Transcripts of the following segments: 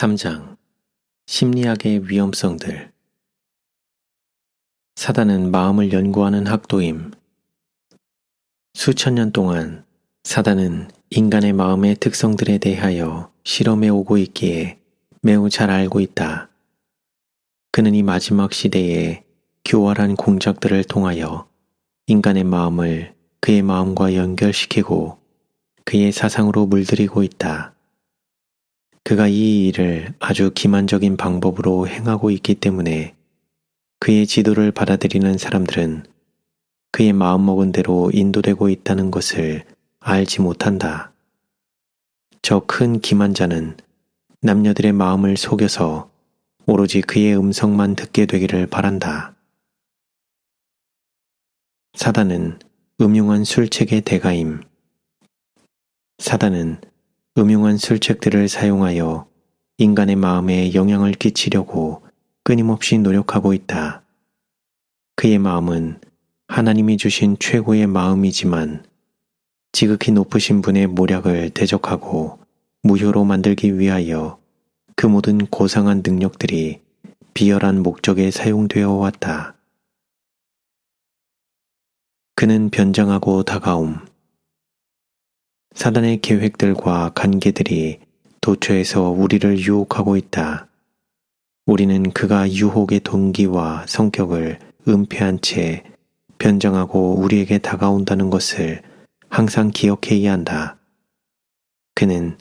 3장 심리학의 위험성들 사단은 마음을 연구하는 학도임. 수천 년 동안 사단은 인간의 마음의 특성들에 대하여 실험해 오고 있기에 매우 잘 알고 있다. 그는 이 마지막 시대에 교활한 공작들을 통하여 인간의 마음을 그의 마음과 연결시키고 그의 사상으로 물들이고 있다. 그가 이 일을 아주 기만적인 방법으로 행하고 있기 때문에 그의 지도를 받아들이는 사람들은 그의 마음먹은 대로 인도되고 있다는 것을 알지 못한다. 저 큰 기만자는 남녀들의 마음을 속여서 오로지 그의 음성만 듣게 되기를 바란다. 사단은 음흉한 술책의 대가임. 사단은 음흉한 술책들을 사용하여 인간의 마음에 영향을 끼치려고 끊임없이 노력하고 있다. 그의 마음은 하나님이 주신 최고의 마음이지만 지극히 높으신 분의 모략을 대적하고 무효로 만들기 위하여 그 모든 고상한 능력들이 비열한 목적에 사용되어 왔다. 그는 변장하고 다가옴. 사단의 계획들과 관계들이 도처에서 우리를 유혹하고 있다. 우리는 그가 유혹의 동기와 성격을 은폐한 채 변장하고 우리에게 다가온다는 것을 항상 기억해야 한다. 그는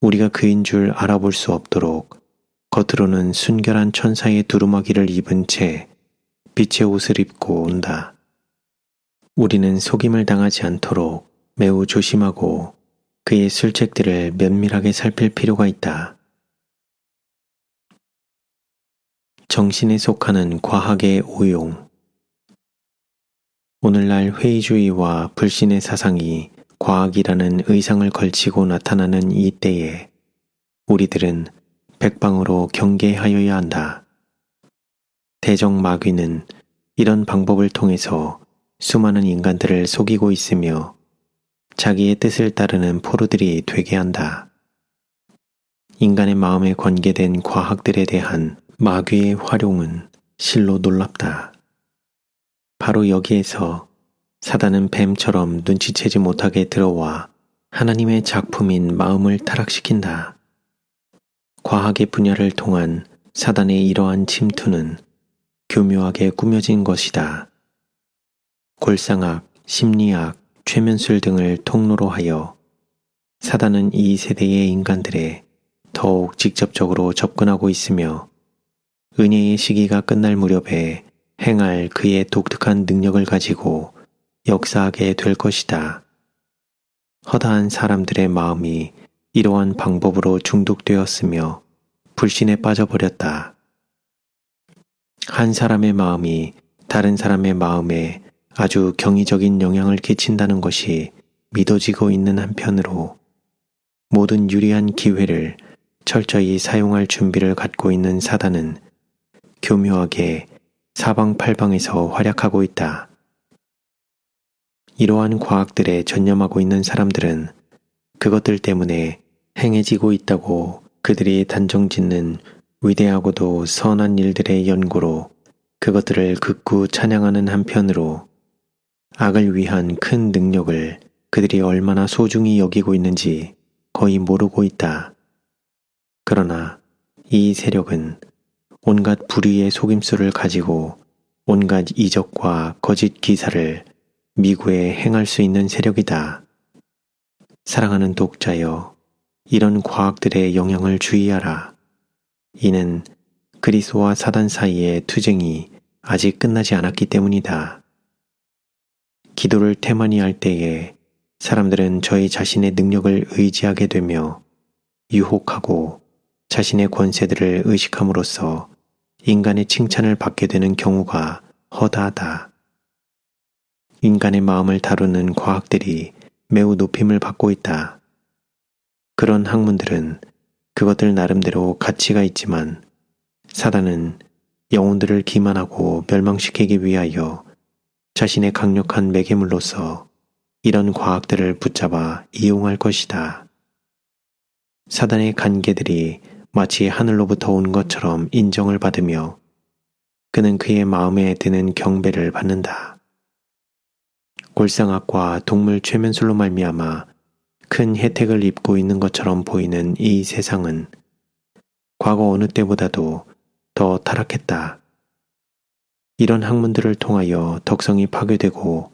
우리가 그인 줄 알아볼 수 없도록 겉으로는 순결한 천사의 두루마기를 입은 채 빛의 옷을 입고 온다. 우리는 속임을 당하지 않도록 매우 조심하고 그의 술책들을 면밀하게 살필 필요가 있다. 정신에 속하는 과학의 오용 오늘날 회의주의와 불신의 사상이 과학이라는 의상을 걸치고 나타나는 이 때에 우리들은 백방으로 경계하여야 한다. 대적 마귀는 이런 방법을 통해서 수많은 인간들을 속이고 있으며 자기의 뜻을 따르는 포로들이 되게 한다. 인간의 마음에 관계된 과학들에 대한 마귀의 활용은 실로 놀랍다. 바로 여기에서 사단은 뱀처럼 눈치채지 못하게 들어와 하나님의 작품인 마음을 타락시킨다. 과학의 분야를 통한 사단의 이러한 침투는 교묘하게 꾸며진 것이다. 골상학, 심리학, 최면술 등을 통로로 하여 사단은 이 세대의 인간들에 더욱 직접적으로 접근하고 있으며 은혜의 시기가 끝날 무렵에 행할 그의 독특한 능력을 가지고 역사하게 될 것이다. 허다한 사람들의 마음이 이러한 방법으로 중독되었으며 불신에 빠져버렸다. 한 사람의 마음이 다른 사람의 마음에 아주 경이적인 영향을 끼친다는 것이 믿어지고 있는 한편으로 모든 유리한 기회를 철저히 사용할 준비를 갖고 있는 사단은 교묘하게 사방팔방에서 활약하고 있다. 이러한 과학들에 전념하고 있는 사람들은 그것들 때문에 행해지고 있다고 그들이 단정 짓는 위대하고도 선한 일들의 연구로 그것들을 극구 찬양하는 한편으로 악을 위한 큰 능력을 그들이 얼마나 소중히 여기고 있는지 거의 모르고 있다. 그러나 이 세력은 온갖 불의의 속임수를 가지고 온갖 이적과 거짓 기사를 미구에 행할 수 있는 세력이다. 사랑하는 독자여, 이런 과학들의 영향을 주의하라. 이는 그리스와 사단 사이의 투쟁이 아직 끝나지 않았기 때문이다. 기도를 태만히 할 때에 사람들은 저희 자신의 능력을 의지하게 되며 유혹하고 자신의 권세들을 의식함으로써 인간의 칭찬을 받게 되는 경우가 허다하다. 인간의 마음을 다루는 과학들이 매우 높임을 받고 있다. 그런 학문들은 그것들 나름대로 가치가 있지만 사단은 영혼들을 기만하고 멸망시키기 위하여 자신의 강력한 매개물로서 이런 과학들을 붙잡아 이용할 것이다. 사단의 관계들이 마치 하늘로부터 온 것처럼 인정을 받으며 그는 그의 마음에 드는 경배를 받는다. 골상학과 동물 최면술로 말미암아 큰 혜택을 입고 있는 것처럼 보이는 이 세상은 과거 어느 때보다도 더 타락했다. 이런 학문들을 통하여 덕성이 파괴되고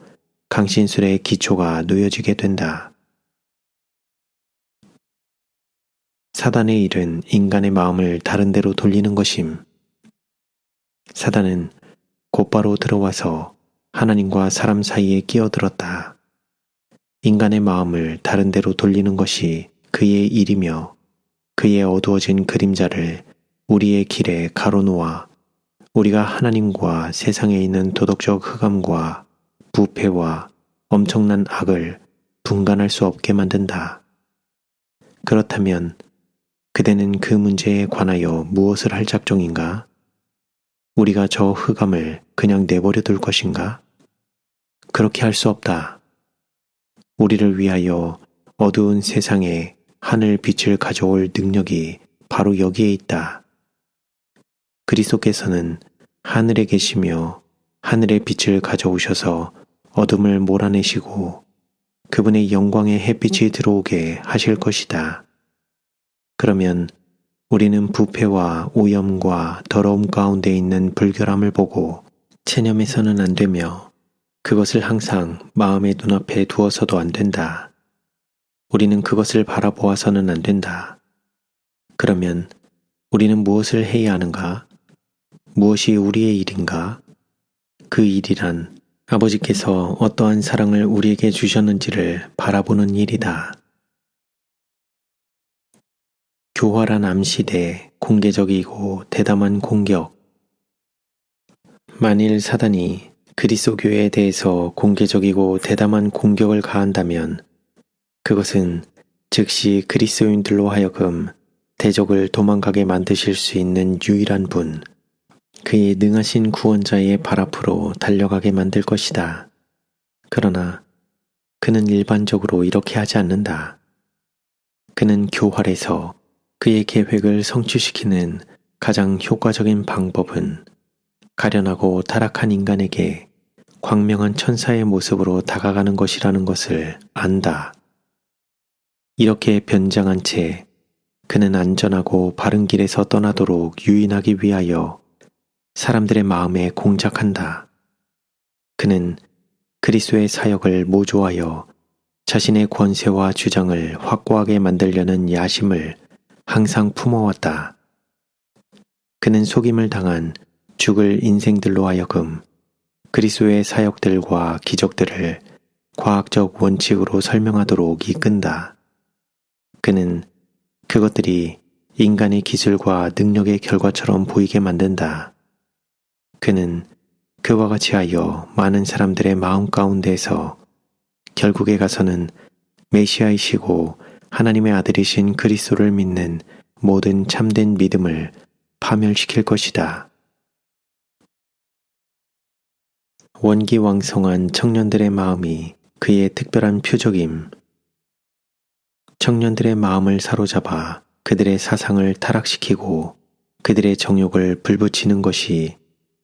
강신술의 기초가 놓여지게 된다. 사단의 일은 인간의 마음을 다른 데로 돌리는 것임. 사단은 곧바로 들어와서 하나님과 사람 사이에 끼어들었다. 인간의 마음을 다른 데로 돌리는 것이 그의 일이며 그의 어두워진 그림자를 우리의 길에 가로놓아 우리가 하나님과 세상에 있는 도덕적 흑암과 부패와 엄청난 악을 분간할 수 없게 만든다. 그렇다면 그대는 그 문제에 관하여 무엇을 할 작정인가? 우리가 저 흑암을 그냥 내버려 둘 것인가? 그렇게 할 수 없다. 우리를 위하여 어두운 세상에 하늘 빛을 가져올 능력이 바로 여기에 있다. 그리스도께서는 하늘에 계시며 하늘의 빛을 가져오셔서 어둠을 몰아내시고 그분의 영광의 햇빛이 들어오게 하실 것이다. 그러면 우리는 부패와 오염과 더러움 가운데 있는 불결함을 보고 체념해서는 안 되며 그것을 항상 마음의 눈앞에 두어서도 안 된다. 우리는 그것을 바라보아서는 안 된다. 그러면 우리는 무엇을 해야 하는가? 무엇이 우리의 일인가? 그 일이란 아버지께서 어떠한 사랑을 우리에게 주셨는지를 바라보는 일이다. 교활한 암시대, 공개적이고 대담한 공격. 만일 사단이 그리스도 교회에 대해서 공개적이고 대담한 공격을 가한다면 그것은 즉시 그리스도인들로 하여금 대적을 도망가게 만드실 수 있는 유일한 분, 그의 능하신 구원자의 발 앞으로 달려가게 만들 것이다. 그러나 그는 일반적으로 이렇게 하지 않는다. 그는 교활해서 그의 계획을 성취시키는 가장 효과적인 방법은 가련하고 타락한 인간에게 광명한 천사의 모습으로 다가가는 것이라는 것을 안다. 이렇게 변장한 채 그는 안전하고 바른 길에서 떠나도록 유인하기 위하여 사람들의 마음에 공작한다. 그는 그리스도의 사역을 모조하여 자신의 권세와 주장을 확고하게 만들려는 야심을 항상 품어왔다. 그는 속임을 당한 죽을 인생들로 하여금 그리스도의 사역들과 기적들을 과학적 원칙으로 설명하도록 이끈다. 그는 그것들이 인간의 기술과 능력의 결과처럼 보이게 만든다. 그는 그와 같이 하여 많은 사람들의 마음 가운데서 결국에 가서는 메시아이시고 하나님의 아들이신 그리스도를 믿는 모든 참된 믿음을 파멸시킬 것이다. 원기왕성한 청년들의 마음이 그의 특별한 표적임. 청년들의 마음을 사로잡아 그들의 사상을 타락시키고 그들의 정욕을 불붙이는 것이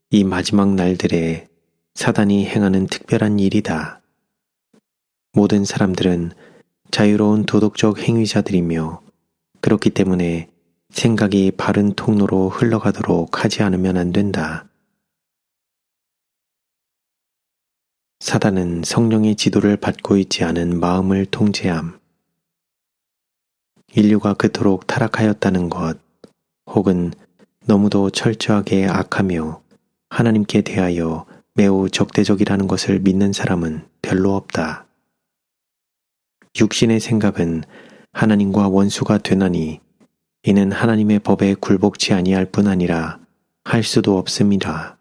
이 마지막 날들에 사단이 행하는 특별한 일이다. 모든 사람들은 자유로운 도덕적 행위자들이며 그렇기 때문에 생각이 바른 통로로 흘러가도록 하지 않으면 안 된다. 사단은 성령의 지도를 받고 있지 않은 마음을 통제함. 인류가 그토록 타락하였다는 것, 혹은 너무도 철저하게 악하며 하나님께 대하여 매우 적대적이라는 것을 믿는 사람은 별로 없다. 육신의 생각은 하나님과 원수가 되나니 이는 하나님의 법에 굴복치 아니할 뿐 아니라 할 수도 없음이라.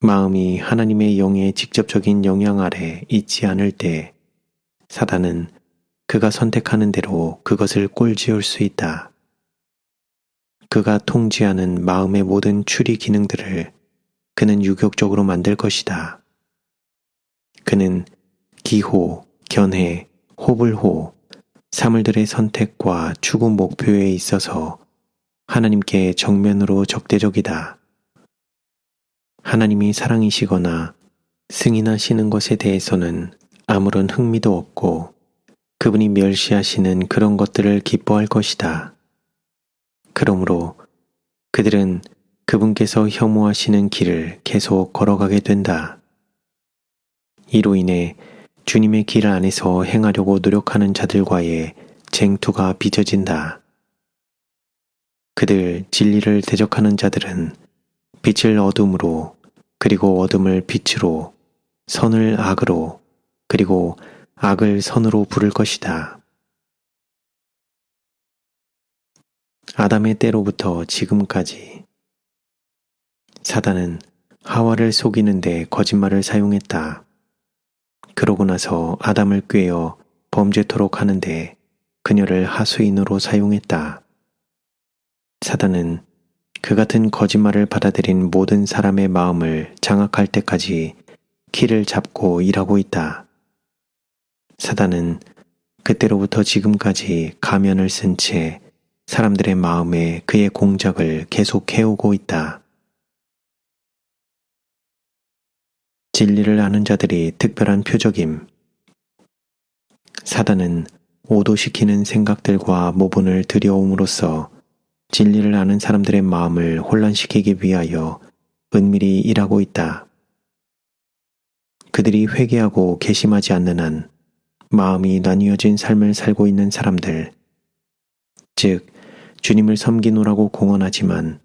마음이 하나님의 영의 직접적인 영향 아래 있지 않을 때 사단은 그가 선택하는 대로 그것을 꼴지을 수 있다. 그가 통지하는 마음의 모든 추리 기능들을 그는 유격적으로 만들 것이다. 그는 기호, 견해, 호불호, 사물들의 선택과 추구 목표에 있어서 하나님께 정면으로 적대적이다. 하나님이 사랑이시거나 승인하시는 것에 대해서는 아무런 흥미도 없고 그분이 멸시하시는 그런 것들을 기뻐할 것이다. 그러므로 그들은 그분께서 혐오하시는 길을 계속 걸어가게 된다. 이로 인해 주님의 길 안에서 행하려고 노력하는 자들과의 쟁투가 빚어진다. 그들 진리를 대적하는 자들은 빛을 어둠으로 그리고 어둠을 빛으로 선을 악으로 그리고 악을 선으로 부를 것이다. 아담의 때로부터 지금까지 사단은 하와를 속이는데 거짓말을 사용했다. 그러고 나서 아담을 꿰어 범죄토록 하는데 그녀를 하수인으로 사용했다. 사단은 그 같은 거짓말을 받아들인 모든 사람의 마음을 장악할 때까지 키를 잡고 일하고 있다. 사단은 그때로부터 지금까지 가면을 쓴 채 사람들의 마음에 그의 공작을 계속 해오고 있다. 진리를 아는 자들이 특별한 표적임. 사단은 오도시키는 생각들과 모본을 들여옴으로써 진리를 아는 사람들의 마음을 혼란시키기 위하여 은밀히 일하고 있다. 그들이 회개하고 개심하지 않는 한 마음이 나뉘어진 삶을 살고 있는 사람들, 즉, 주님을 섬기노라고 공언하지만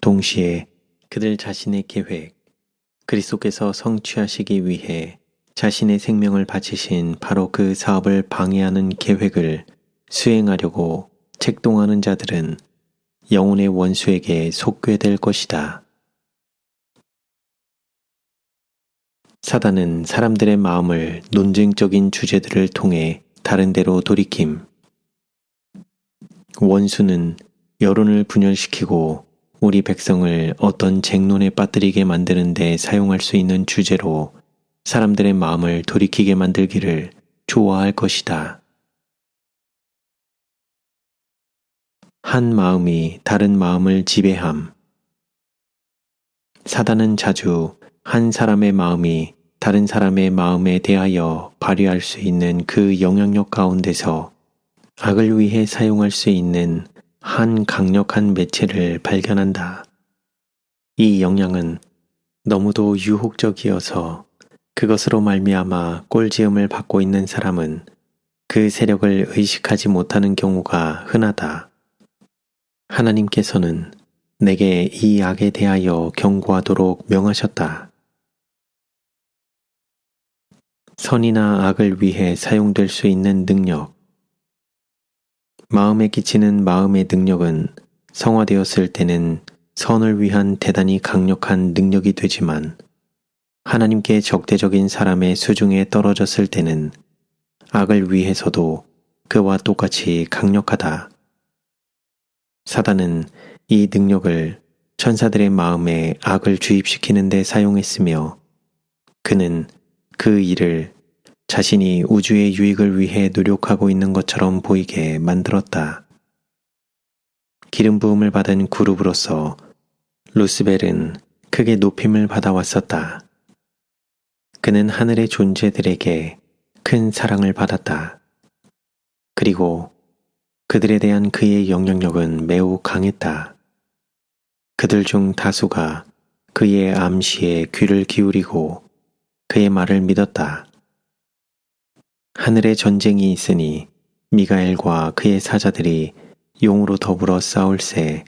동시에 그들 자신의 계획, 그리스도께서 성취하시기 위해 자신의 생명을 바치신 바로 그 사업을 방해하는 계획을 수행하려고 책동하는 자들은 영혼의 원수에게 속죄될 것이다. 사단은 사람들의 마음을 논쟁적인 주제들을 통해 다른 데로 돌이킴. 원수는 여론을 분열시키고 우리 백성을 어떤 쟁론에 빠뜨리게 만드는 데 사용할 수 있는 주제로 사람들의 마음을 돌이키게 만들기를 좋아할 것이다. 한 마음이 다른 마음을 지배함. 사단은 자주 한 사람의 마음이 다른 사람의 마음에 대하여 발휘할 수 있는 그 영향력 가운데서 악을 위해 사용할 수 있는 한 강력한 매체를 발견한다. 이 영향은 너무도 유혹적이어서 그것으로 말미암아 꼴지음을 받고 있는 사람은 그 세력을 의식하지 못하는 경우가 흔하다. 하나님께서는 내게 이 악에 대하여 경고하도록 명하셨다. 선이나 악을 위해 사용될 수 있는 능력. 마음에 끼치는 마음의 능력은 성화되었을 때는 선을 위한 대단히 강력한 능력이 되지만 하나님께 적대적인 사람의 수중에 떨어졌을 때는 악을 위해서도 그와 똑같이 강력하다. 사단은 이 능력을 천사들의 마음에 악을 주입시키는 데 사용했으며 그는 그 일을 자신이 우주의 유익을 위해 노력하고 있는 것처럼 보이게 만들었다. 기름 부음을 받은 그룹으로서 루스벨은 크게 높임을 받아왔었다. 그는 하늘의 존재들에게 큰 사랑을 받았다. 그리고 그들에 대한 그의 영향력은 매우 강했다. 그들 중 다수가 그의 암시에 귀를 기울이고 그의 말을 믿었다. 하늘에 전쟁이 있으니 미가엘과 그의 사자들이 용으로 더불어 싸울새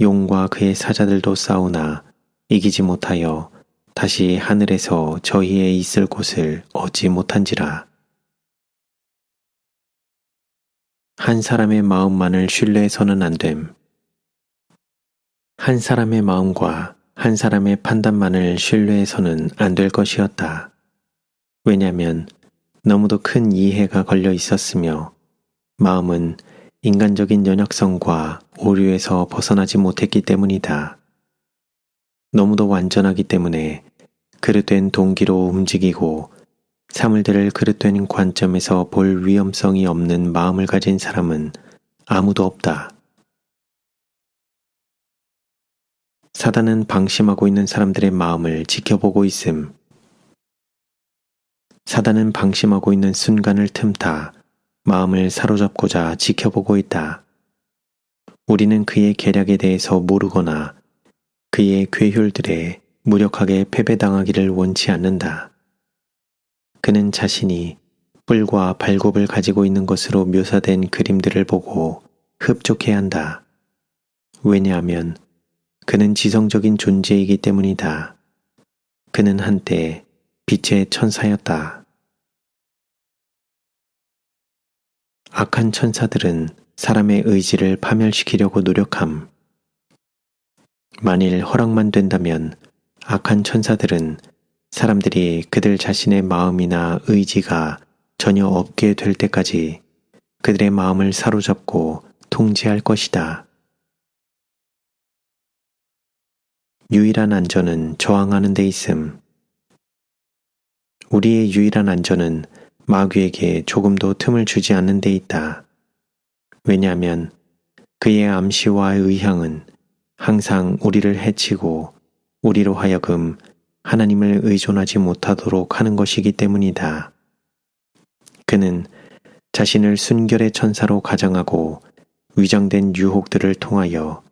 용과 그의 사자들도 싸우나 이기지 못하여 다시 하늘에서 저희의 있을 곳을 얻지 못한지라. 한 사람의 마음만을 신뢰해서는 안 됨. 한 사람의 마음과 한 사람의 판단만을 신뢰해서는 안 될 것이었다. 왜냐하면 너무도 큰 이해가 걸려 있었으며 마음은 인간적인 연약성과 오류에서 벗어나지 못했기 때문이다. 너무도 완전하기 때문에 그릇된 동기로 움직이고 사물들을 그릇된 관점에서 볼 위험성이 없는 마음을 가진 사람은 아무도 없다. 사단은 방심하고 있는 사람들의 마음을 지켜보고 있음. 사단은 방심하고 있는 순간을 틈타 마음을 사로잡고자 지켜보고 있다. 우리는 그의 계략에 대해서 모르거나 그의 괴혈들에 무력하게 패배당하기를 원치 않는다. 그는 자신이 뿔과 발굽을 가지고 있는 것으로 묘사된 그림들을 보고 흡족해 한다. 왜냐하면 그는 지성적인 존재이기 때문이다. 그는 한때 빛의 천사였다. 악한 천사들은 사람의 의지를 파멸시키려고 노력함. 만일 허락만 된다면 악한 천사들은 사람들이 그들 자신의 마음이나 의지가 전혀 없게 될 때까지 그들의 마음을 사로잡고 통제할 것이다. 유일한 안전은 저항하는 데 있음. 우리의 유일한 안전은 마귀에게 조금도 틈을 주지 않는 데 있다. 왜냐하면 그의 암시와 의향은 항상 우리를 해치고 우리로 하여금 하나님을 의존하지 못하도록 하는 것이기 때문이다. 그는 자신을 순결의 천사로 가장하고 위장된 유혹들을 통하여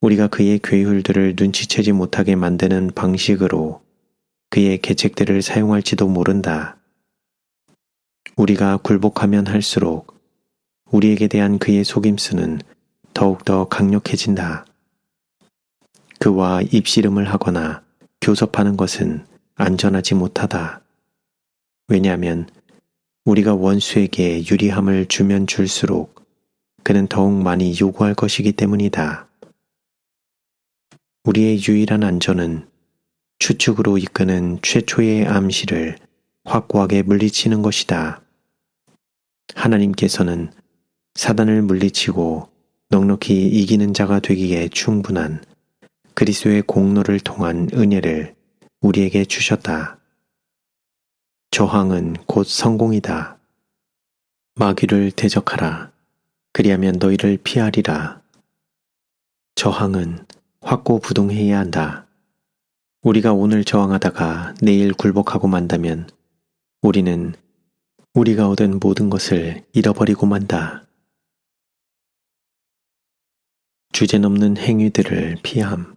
우리가 그의 괴율들을 눈치채지 못하게 만드는 방식으로 그의 계책들을 사용할지도 모른다. 우리가 굴복하면 할수록 우리에게 대한 그의 속임수는 더욱더 강력해진다. 그와 입씨름을 하거나 교섭하는 것은 안전하지 못하다. 왜냐하면 우리가 원수에게 유리함을 주면 줄수록 그는 더욱 많이 요구할 것이기 때문이다. 우리의 유일한 안전은 추측으로 이끄는 최초의 암시를 확고하게 물리치는 것이다. 하나님께서는 사단을 물리치고 넉넉히 이기는 자가 되기에 충분한 그리스도의 공로를 통한 은혜를 우리에게 주셨다. 저항은 곧 성공이다. 마귀를 대적하라. 그리하면 너희를 피하리라. 저항은 확고부동해야 한다. 우리가 오늘 저항하다가 내일 굴복하고 만다면 우리는 우리가 얻은 모든 것을 잃어버리고 만다. 주제넘는 행위들을 피함.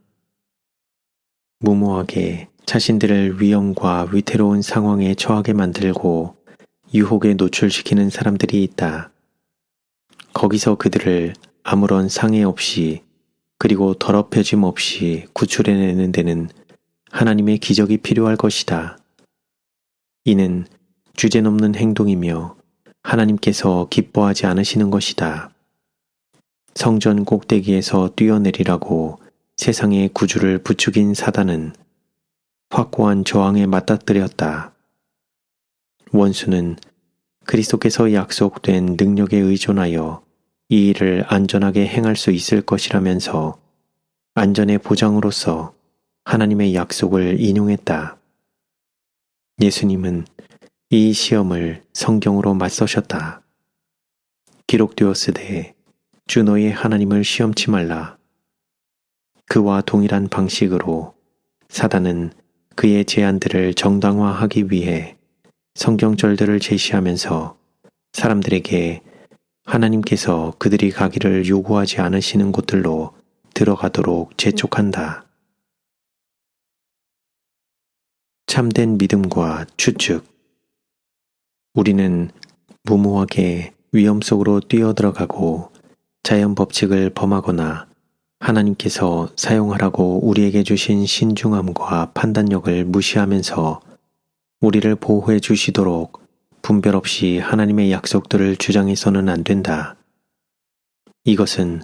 무모하게 자신들을 위험과 위태로운 상황에 처하게 만들고 유혹에 노출시키는 사람들이 있다. 거기서 그들을 아무런 상해 없이 그리고 더럽혀짐 없이 구출해내는 데는 하나님의 기적이 필요할 것이다. 이는 주제넘는 행동이며 하나님께서 기뻐하지 않으시는 것이다. 성전 꼭대기에서 뛰어내리라고 세상의 구주를 부추긴 사단은 확고한 저항에 맞닥뜨렸다. 원수는 그리스도께서 약속된 능력에 의존하여 이 일을 안전하게 행할 수 있을 것이라면서 안전의 보장으로서 하나님의 약속을 인용했다. 예수님은 이 시험을 성경으로 맞서셨다. 기록되었으되 주 너의 하나님을 시험치 말라. 그와 동일한 방식으로 사단은 그의 제안들을 정당화하기 위해 성경절들을 제시하면서 사람들에게 하나님께서 그들이 가기를 요구하지 않으시는 곳들로 들어가도록 재촉한다. 참된 믿음과 추측. 우리는 무모하게 위험 속으로 뛰어들어가고 자연 법칙을 범하거나 하나님께서 사용하라고 우리에게 주신 신중함과 판단력을 무시하면서 우리를 보호해 주시도록 분별 없이 하나님의 약속들을 주장해서는 안 된다. 이것은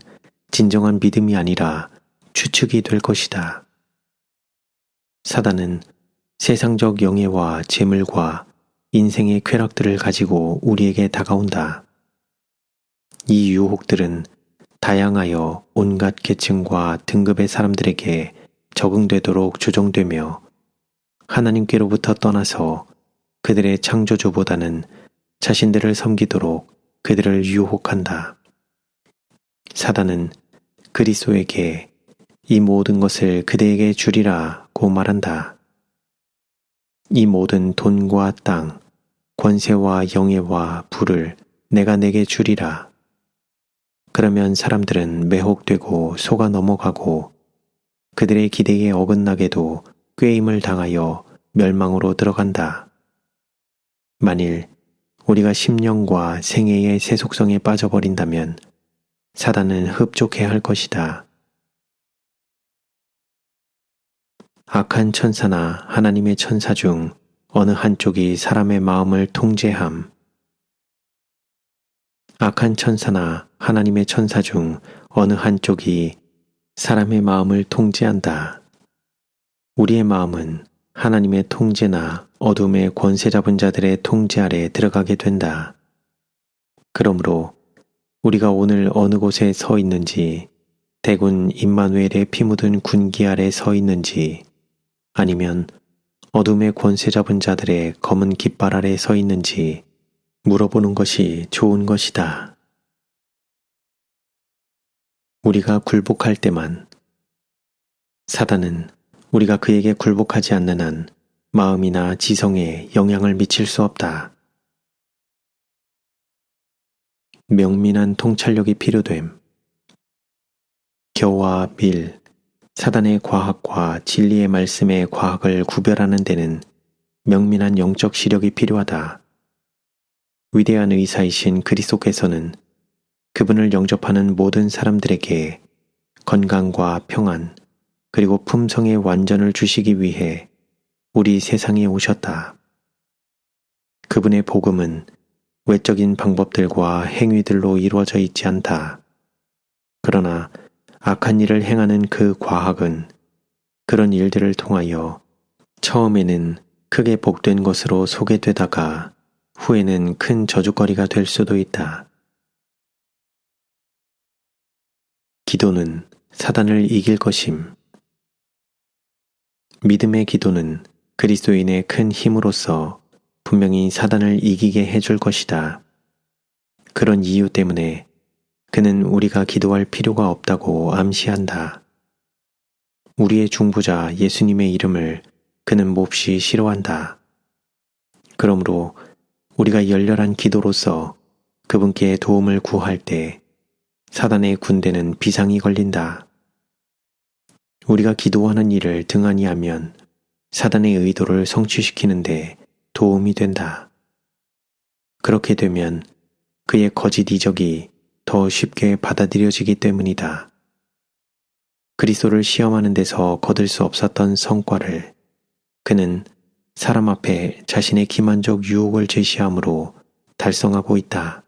진정한 믿음이 아니라 추측이 될 것이다. 사단은 세상적 영예와 재물과 인생의 쾌락들을 가지고 우리에게 다가온다. 이 유혹들은 다양하여 온갖 계층과 등급의 사람들에게 적응되도록 조정되며 하나님께로부터 떠나서 그들의 창조주보다는 자신들을 섬기도록 그들을 유혹한다. 사단은 그리스도에게 이 모든 것을 그대에게 주리라고 말한다. 이 모든 돈과 땅, 권세와 영예와 부를 내가 내게 주리라. 그러면 사람들은 매혹되고 속아 넘어가고 그들의 기대에 어긋나게도 꾀임을 당하여 멸망으로 들어간다. 만일 우리가 심령과 생애의 세속성에 빠져버린다면 사단은 흡족해 할 것이다. 악한 천사나 하나님의 천사 중 어느 한쪽이 사람의 마음을 통제함. 악한 천사나 하나님의 천사 중 어느 한쪽이 사람의 마음을 통제한다. 우리의 마음은 하나님의 통제나 어둠의 권세 잡은 자들의 통제 아래 들어가게 된다. 그러므로 우리가 오늘 어느 곳에 서 있는지, 대군 임마누엘의 피 묻은 군기 아래 서 있는지, 아니면 어둠의 권세 잡은 자들의 검은 깃발 아래 서 있는지 물어보는 것이 좋은 것이다. 우리가 굴복할 때만 사단은 우리가 그에게 굴복하지 않는 한 마음이나 지성에 영향을 미칠 수 없다. 명민한 통찰력이 필요됨. 겨와 밀, 사단의 과학과 진리의 말씀의 과학을 구별하는 데는 명민한 영적 시력이 필요하다. 위대한 의사이신 그리스도께서는 그분을 영접하는 모든 사람들에게 건강과 평안 그리고 품성의 완전을 주시기 위해 우리 세상에 오셨다. 그분의 복음은 외적인 방법들과 행위들로 이루어져 있지 않다. 그러나 악한 일을 행하는 그 과학은 그런 일들을 통하여 처음에는 크게 복된 것으로 소개되다가 후에는 큰 저주거리가 될 수도 있다. 기도는 사단을 이길 것임. 믿음의 기도는 그리스도인의 큰 힘으로서 분명히 사단을 이기게 해줄 것이다. 그런 이유 때문에 그는 우리가 기도할 필요가 없다고 암시한다. 우리의 중보자 예수님의 이름을 그는 몹시 싫어한다. 그러므로 우리가 열렬한 기도로서 그분께 도움을 구할 때 사단의 군대는 비상이 걸린다. 우리가 기도하는 일을 등한히 하면 사단의 의도를 성취시키는데 도움이 된다. 그렇게 되면 그의 거짓 이적이 더 쉽게 받아들여지기 때문이다. 그리스도를 시험하는 데서 거둘 수 없었던 성과를 그는 사람 앞에 자신의 기만적 유혹을 제시함으로 달성하고 있다.